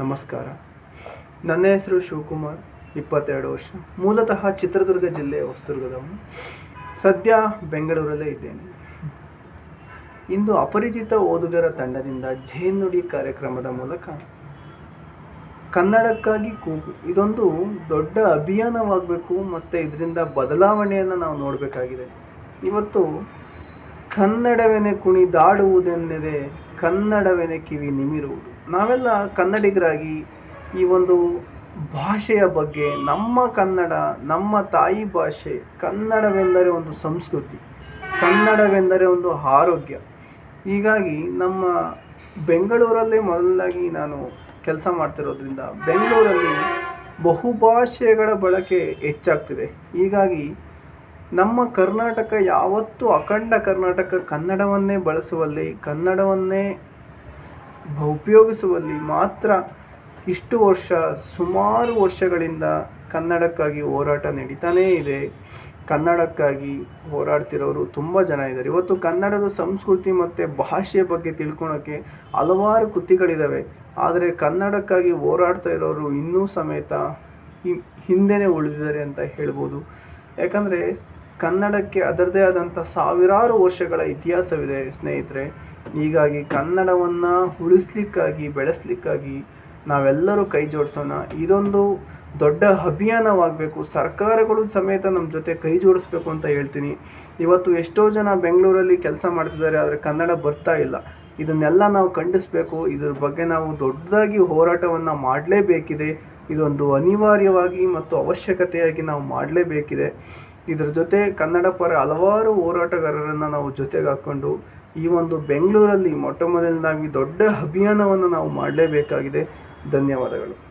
ನಮಸ್ಕಾರ. ನನ್ನ ಹೆಸರು ಶಿವಕುಮಾರ್, ಇಪ್ಪತ್ತೆರಡು ವರ್ಷ. ಮೂಲತಃ ಚಿತ್ರದುರ್ಗ ಜಿಲ್ಲೆ ಹೊಸದುರ್ಗದವನು. ಸದ್ಯ ಬೆಂಗಳೂರಲ್ಲೇ ಇದ್ದೇನೆ. ಇಂದು ಅಪರಿಚಿತ ಓದುಗರ ತಂಡದಿಂದ ಜೇನುಡಿ ಕಾರ್ಯಕ್ರಮದ ಮೂಲಕ ಕನ್ನಡಕ್ಕಾಗಿ ಕೂಗು ಇದೊಂದು ದೊಡ್ಡ ಅಭಿಯಾನವಾಗಬೇಕು ಮತ್ತು ಇದರಿಂದ ಬದಲಾವಣೆಯನ್ನು ನಾವು ನೋಡಬೇಕಾಗಿದೆ. ಇವತ್ತು ಕನ್ನಡವೆನೆ ಕುಣಿದಾಡುವುದೆನ್ನದೆ ಕನ್ನಡವೆನೆ ಕಿವಿ ನಿಮಿರುವುದು. ನಾವೆಲ್ಲ ಕನ್ನಡಿಗರಾಗಿ ಈ ಒಂದು ಭಾಷೆಯ ಬಗ್ಗೆ, ನಮ್ಮ ಕನ್ನಡ, ನಮ್ಮ ತಾಯಿ ಭಾಷೆ, ಕನ್ನಡವೆಂದರೆ ಒಂದು ಸಂಸ್ಕೃತಿ, ಕನ್ನಡವೆಂದರೆ ಒಂದು ಆರೋಗ್ಯ. ಹೀಗಾಗಿ ನಮ್ಮ ಬೆಂಗಳೂರಲ್ಲೇ ಮೊದಲಾಗಿ ನಾನು ಕೆಲಸ ಮಾಡ್ತಿರೋದ್ರಿಂದ ಬೆಂಗಳೂರಲ್ಲಿ ಬಹುಭಾಷೆಗಳ ಬಳಕೆ ಹೆಚ್ಚಾಗ್ತಿದೆ. ಹೀಗಾಗಿ ನಮ್ಮ ಕರ್ನಾಟಕ ಯಾವತ್ತೂ ಅಖಂಡ ಕರ್ನಾಟಕ ಕನ್ನಡವನ್ನೇ ಬಳಸುವಲ್ಲಿ, ಕನ್ನಡವನ್ನೇ ಉಪಯೋಗಿಸುವಲ್ಲಿ ಮಾತ್ರ ಇಷ್ಟು ವರ್ಷ, ಸುಮಾರು ವರ್ಷಗಳಿಂದ ಕನ್ನಡಕ್ಕಾಗಿ ಹೋರಾಟ ನಡೀತಾನೇ ಇದೆ. ಕನ್ನಡಕ್ಕಾಗಿ ಹೋರಾಡ್ತಿರೋರು ತುಂಬ ಜನ ಇದ್ದಾರೆ. ಇವತ್ತು ಕನ್ನಡದ ಸಂಸ್ಕೃತಿ ಮತ್ತು ಭಾಷೆಯ ಬಗ್ಗೆ ತಿಳ್ಕೊಳೋಕ್ಕೆ ಹಲವಾರು ಕೃತಿಗಳಿದ್ದಾವೆ ಆದರೆ ಕನ್ನಡಕ್ಕಾಗಿ ಹೋರಾಡ್ತಾ ಇರೋರು ಇನ್ನೂ ಸಮೇತ ಹಿಂದೆನೇ ಉಳಿದಿದ್ದಾರೆ ಅಂತ ಹೇಳ್ಬೋದು. ಯಾಕಂದರೆ ಕನ್ನಡಕ್ಕೆ ಅದರದೇ ಆದಂಥ ಸಾವಿರಾರು ವರ್ಷಗಳ ಇತಿಹಾಸವಿದೆ ಸ್ನೇಹಿತರೆ. ಹೀಗಾಗಿ ಕನ್ನಡವನ್ನು ಉಳಿಸ್ಲಿಕ್ಕಾಗಿ, ಬೆಳೆಸ್ಲಿಕ್ಕಾಗಿ ನಾವೆಲ್ಲರೂ ಕೈ ಜೋಡಿಸೋಣ. ಇದೊಂದು ದೊಡ್ಡ ಅಭಿಯಾನವಾಗಬೇಕು. ಸರ್ಕಾರಗಳು ಸಮೇತ ನಮ್ಮ ಜೊತೆ ಕೈ ಜೋಡಿಸ್ಬೇಕು ಅಂತ ಹೇಳ್ತೀನಿ. ಇವತ್ತು ಎಷ್ಟೋ ಜನ ಬೆಂಗಳೂರಲ್ಲಿ ಕೆಲಸ ಮಾಡ್ತಿದ್ದಾರೆ, ಆದರೆ ಕನ್ನಡ ಬರ್ತಾ ಇಲ್ಲ. ಇದನ್ನೆಲ್ಲ ನಾವು ಖಂಡಿಸಬೇಕು. ಇದ್ರ ಬಗ್ಗೆ ನಾವು ದೊಡ್ಡದಾಗಿ ಹೋರಾಟವನ್ನು ಮಾಡಲೇಬೇಕಿದೆ. ಇದೊಂದು ಅನಿವಾರ್ಯವಾಗಿ ಮತ್ತು ಅವಶ್ಯಕತೆಯಾಗಿ ನಾವು ಮಾಡಲೇಬೇಕಿದೆ. ಇದ್ರ ಜೊತೆ ಕನ್ನಡ ಪರ ಹಲವಾರು ಹೋರಾಟಗಾರರನ್ನು ನಾವು ಜೊತೆಗೆ ಹಾಕ್ಕೊಂಡು ಈ ಒಂದು ಬೆಂಗಳೂರಲ್ಲಿ ಮೊಟ್ಟ ಮೊದಲನೇದಾಗಿ ದೊಡ್ಡ ಅಭಿಯಾನವನ್ನು ನಾವು ಮಾಡಲೇಬೇಕಾಗಿದೆ. ಧನ್ಯವಾದಗಳು.